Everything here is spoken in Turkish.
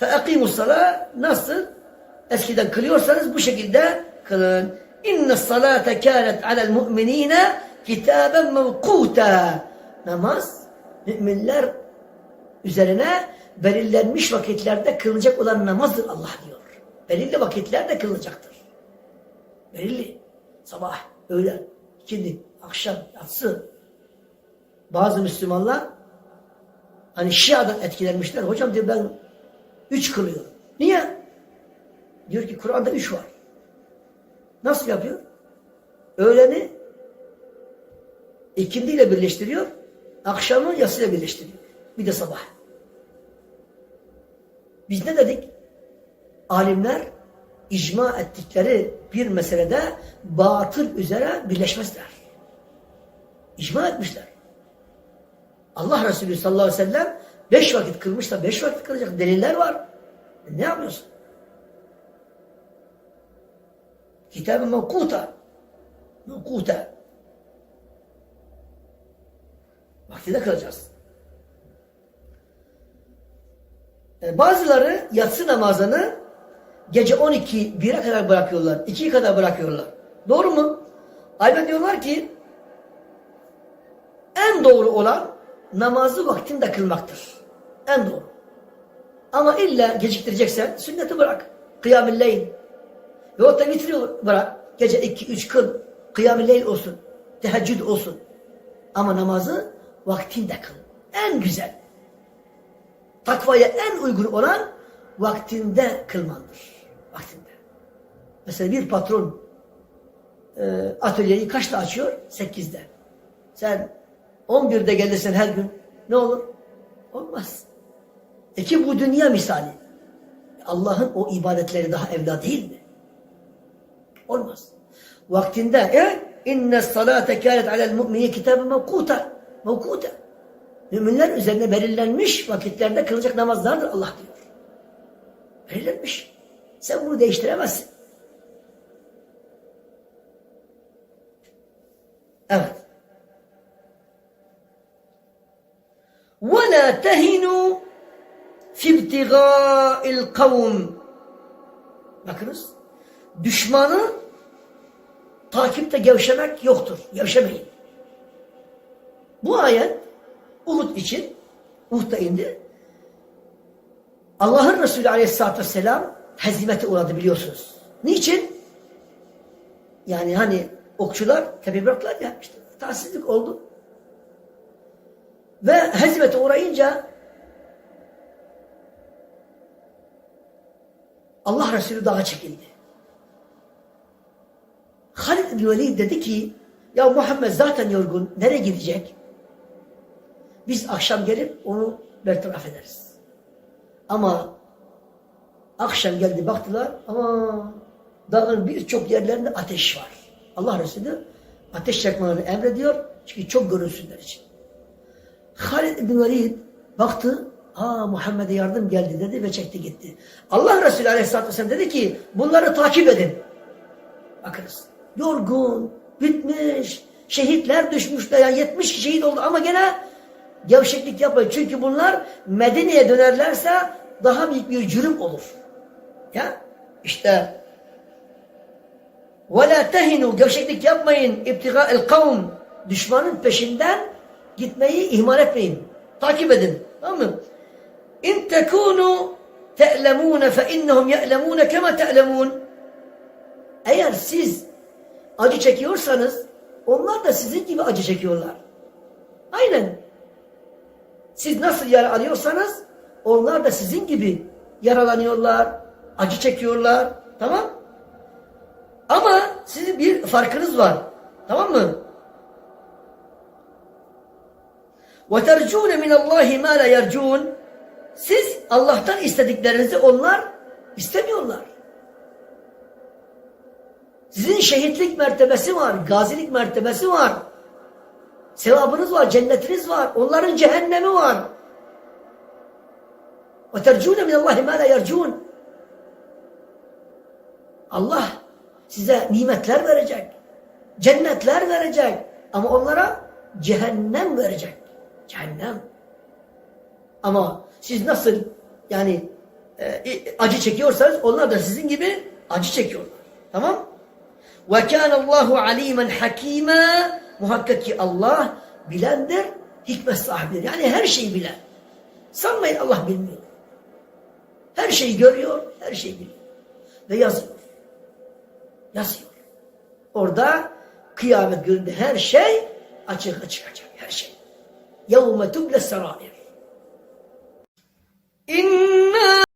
فَاَقِيمُ الصَّلَاةِ Nasıl? Eskiden kılıyorsanız bu şekilde kılın. اِنَّ الصَّلَاةَ كَانَتْ عَلَى الْمُؤْمِنِينَ كِتَابًا مَوْقُوتًا Namaz, müminler üzerine belirlenmiş vakitlerde kılınacak olan namazdır Allah diyor. Belirli vakitlerde kılınacaktır. Belirli. Sabah, öğlen, ikindi, akşam, yatsı. Bazı Müslümanlar hani Şia'dan etkilenmişler. Hocam diyor ben üç kılıyorum. Niye? Diyor ki Kur'an'da üç var. Nasıl yapıyor? Öğleni ikindiyle birleştiriyor. Akşamı yatsıyla birleştiriyor. Bir de sabah. Biz ne dedik? Alimler icma ettikleri bir meselede batıl üzere birleşmezler. İcma etmişler. Allah Resulü sallallahu aleyhi ve sellem beş vakit kılmış da beş vakit kılacak deliller var. E ne yapıyorsun? Kitab-ı mevkuta. Mevkuta. Vaktinde kılacağız. E, bazıları yatsı namazını gece 12, 1'e kadar bırakıyorlar. 2'ye kadar bırakıyorlar. Doğru mu? Aynen diyorlar ki en doğru olan namazı vaktinde kılmaktır. En doğru. Ama illa geciktireceksen sünneti bırak. Kıyam-ı leyl. Veyahut da vitri bırak. Gece 2-3 kıl. Kıyam-ı leyl olsun. Teheccüd olsun. Ama namazı vaktinde kıl. En güzel. Takvaya en uygun olan vaktinde kılmandır. Vaktinde. Mesela bir patron e, atölyeyi kaçta açıyor? Sekizde. Sen 11'de gelirsen her gün ne olur? Olmaz. E ki bu dünya misali. Allah'ın o ibadetleri daha evla değil mi? Olmaz. Vaktinde e inne salate kânet alel mu'mini kitabı mevkuta. Mevkuta. Müminler üzerine belirlenmiş vakitlerde kılacak namazlardır Allah diyor. Belirlenmiş. Sen bunu değiştiremezsin. Evet. وَلَا تَهِنُوا fibtigâil kavm. Bakınız. Düşmanı takipte gevşemek yoktur. Gevşemeyin. Bu ayet Uhud için Uhud'da indi. Allah'ın Resulü Aleyhisselatü vesselam hezimete uğradı biliyorsunuz. Niçin? Yani hani okçular tepe bıraktılar ya işte tahsizlik oldu. Ve hezimete uğrayınca Allah Resulü dağa çekildi. Halid bin Velid dedi ki ya Muhammed zaten yorgun. Nereye gidecek? Biz akşam gelip onu bertaraf ederiz. Ama akşam geldi baktılar ama dağın birçok yerlerinde ateş var. Allah Resulü ateş yakmalarını emrediyor. Çünkü çok görünsünler için. Halid bin Velid baktı. Aa Muhammed'e yardım geldi dedi ve çekti gitti. Allah Resulü Aleyhisselatü Vesselam dedi ki bunları takip edin. Bakınız. Yorgun, bitmiş, şehitler düşmüşler. Yani 70 kişi şehit oldu ama gene gevşeklik yapmayın. Çünkü bunlar Medine'ye dönerlerse daha büyük bir cürüm olur. Ya işte وَلَا تَهِنُوا Gevşeklik yapmayın. اِبْتِغَاءِ الْقَوْمِ Düşmanın peşinden gitmeyi ihmal etmeyin. Takip edin. Tamam mı? اِنْ تَكُونُوا تَأْلَمُونَ فَاِنَّهُمْ يَأْلَمُونَ كَمَا تَأْلَمُونَ Eğer siz acı çekiyorsanız onlar da sizin gibi acı çekiyorlar. Aynen. Siz nasıl yara alıyorsanız onlar da sizin gibi yaralanıyorlar, acı çekiyorlar. Tamam? Ama sizin bir farkınız var. Tamam mı? وَتَرْجُونَ مِنَ اللّٰهِ مَا لَا يَرْجُونَ Siz Allah'tan istediklerinizi onlar istemiyorlar. Sizin şehitlik mertebesi var, gazilik mertebesi var. Sevabınız var, cennetiniz var. Onların cehennemi var. وَتَرْجُونَ مِنَ اللّٰهِ مَا لَا يَرْجُونَ Allah size nimetler verecek. Cennetler verecek. Ama onlara cehennem verecek. Cehennem. Ama siz nasıl yani e, acı çekiyorsanız onlar da sizin gibi acı çekiyorlar. Tamam? Ve kâne Allahu alimen hakîmâ muhakkak ki Allah bilendir, hikmet sahibidir. Yani her şeyi bilen. Sanmayın Allah bilmiyor. Her şeyi görüyor, her şeyi biliyor. Ve yazıyor. Yazıyor. Orada kıyamet gününde her şey açığa çıkacak. Her şey. يَوْمَ تُبْلَ السَّرَائِرِ إِنَّا